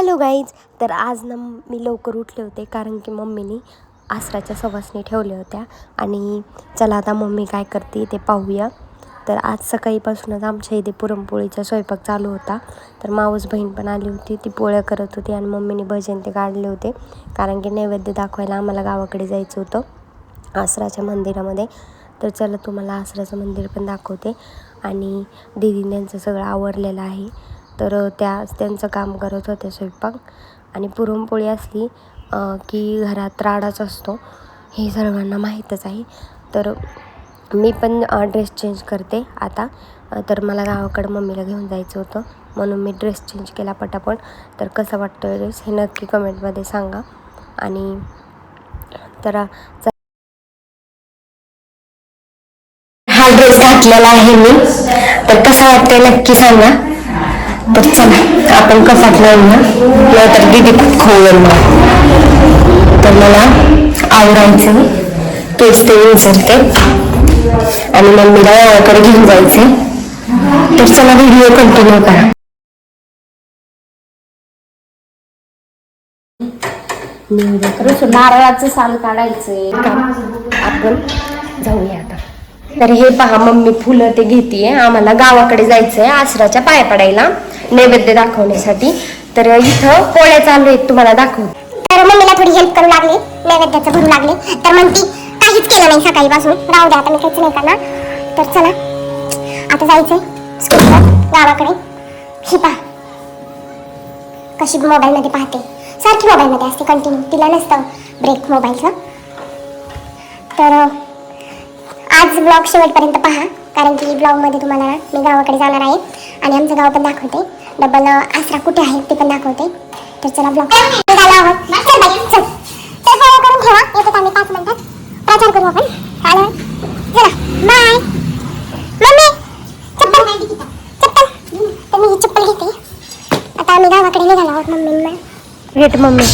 Hello guys तर आज ना मी लवकर उठले होते कारण की मम्मीने आसराच्या सवासणी ठेवल्या होत्या. आणि चला आता मम्मी काय करते ते पाहूया. तर आज सकाळीपासूनच आमच्या इथे पुरणपोळीचा स्वयंपाक चालू होता. तर मावस बहीण पण आली होती ती पोळ्या करत होती आणि मम्मीने भजन ते काढले होते. कारण की नैवेद्य दाखवायला आम्हाला गावाकडे जायचं होतं आसराच्या मंदिरामध्ये. तर चला तुम्हाला आसराचं मंदिर पण दाखवते. आणि दीदीने त्यांचं सगळं आवरलेलं आहे. तर त्या त्यांचं काम करत होते स्वयंपाक. आणि पुरणपोळी असली की घरात राडाच असतो हे सर्वांना माहीतच आहे. तर मी पण ड्रेस चेंज करते आता. तर मला गावाकडं मम्मीला घेऊन जायचं होतं. म्हणून मी ड्रेस चेंज केला पटापट. तर कसं वाटतं ड्रेस हे नक्की कमेंटमध्ये सांगा. आणि तर हा ड्रेस घातलेला आहे मी. तर कसा वाटतंय नक्की सांगा. तर चला आपण कपाट लावूया नाहीतर दिदी खोवेल मग तर मला आवरायचं तेच ते विसरते आणि मम्मीला गावाकडे घेऊन जायचे तर चला व्हिडिओ कंटिन्यू करा. नारळाचं साल काढायचंय. आपण जाऊया आता. तर हे पहा मम्मी फुलं ते घेतीये. आम्हाला गावाकडे जायचंय आसराच्या पाया पडायला. नैवेद्य दाखवण्यासाठी. तर इथं पोळ्या चालू आहेत तुम्हाला दाखवू. तर मम्मीला थोडी हेल्प करू लागली नैवेद्याचं भरू लागले. तर म्हणते काहीच केलं नाही सकाळीपासून. राहू द्या आता मी काहीच नाही करणार. तर चला आता जायचंय स्कूलवर गावाकडे. ही पहा. कशी मोबाईलमध्ये पाहते. सारखी मोबाईलमध्ये असते कंटिन्यू तिला नसतं ब्रेक मोबाईलचं तर आज ब्लॉग शेवटपर्यंत पहा. कारण की ब्लॉगमध्ये तुम्हाला मी गावाकडे जाणार आहे. आणि आमचं गाव पण दाखवते. डबल आसरा कुठे आहे ते पण दाखवते. तर चला ब्लॉग निघालो आहोत. चल बाई, चल. तर फॉलो हो, हो, करून ठेवा. येतात आम्ही पाच मिनिटात प्रचार करू आपण. आलो चला बाय मम्मी चप्पल. चप्पल. तर मी ही चप्पल घेते. आता आम्ही गावाकडे निघालो आहोत मम्मी भेट मम्मी.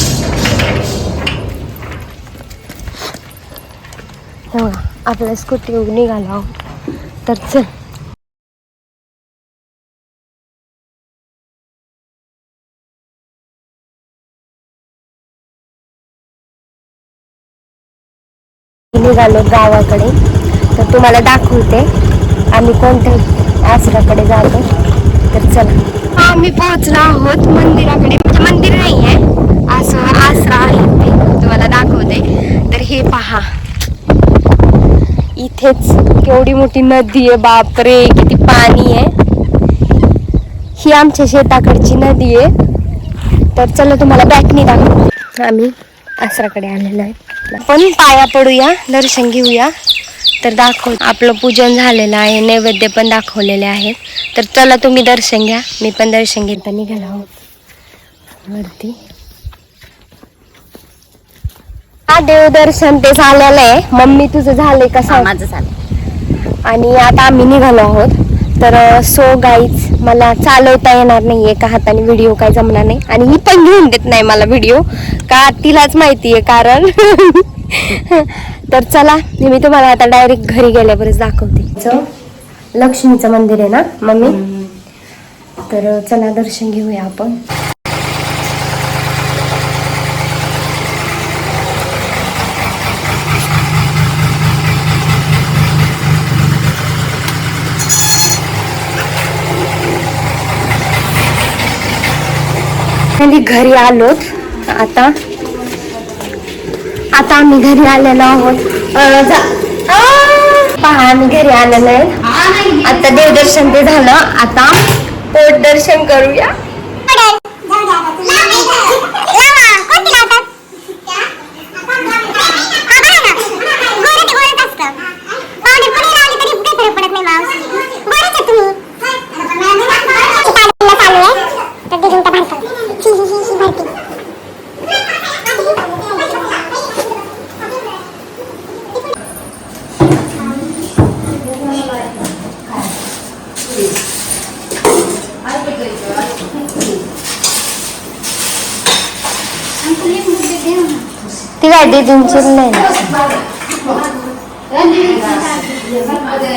हे आपल्या स्कूटी निघालो आहोत. तर चल. निघालो गावाकडे. तर तुम्हाला दाखवते. आम्ही कोणत्या आसराकडे जातो. तर चला. आम्ही पोहोचलो आहोत मंदिराकडे. म्हणजे मंदिर नाही आहे असं आसरा आहे ते तुम्हाला दाखवते. तर हे पहा. इथेच केवढी मोठी नदी आहे. बापरे किती पाणी आहे. ही आमच्या शेताकडची नदी आहे. तर चला तुम्हाला बॅटनी दाखवते. आम्ही आसराकडे आलेलो आहे. आपण पाया पडूया दर्शन घेऊया. तर दाखव आपलं पूजन झालेलं आहे नैवेद्य पण दाखवलेले आहेत. तर चला तुम्ही दर्शन घ्या मी पण दर्शन घेता निघालो आहोत. वरती. हा देवदर्शन ते झालेलं आहे. मम्मी तुझं झालंय का सांग? माझं चालेल आणि आता आम्ही निघालो आहोत. तर सो गाईज मला चालवता येणार नाही एका हाताने व्हिडिओ काय जमणार नाही. आणि ही पण घेऊन देत नाही मला व्हिडिओ का तिलाच माहिती आहे कारण. तर चला मी तुम्हाला आता डायरेक्ट घरी गेल्यावरच दाखवते. लक्ष्मीचं मंदिर आहे ना मम्मी? तर चला दर्शन घेऊया आपण. फायनली घरी आलोत आता आता आम्ही घरी आलेलो आहोत. पहा आम्ही घरी आलेलो आहे. आता देवदर्शन ते झालं. आता पोट दर्शन करूया ती काय दीदींची नाही.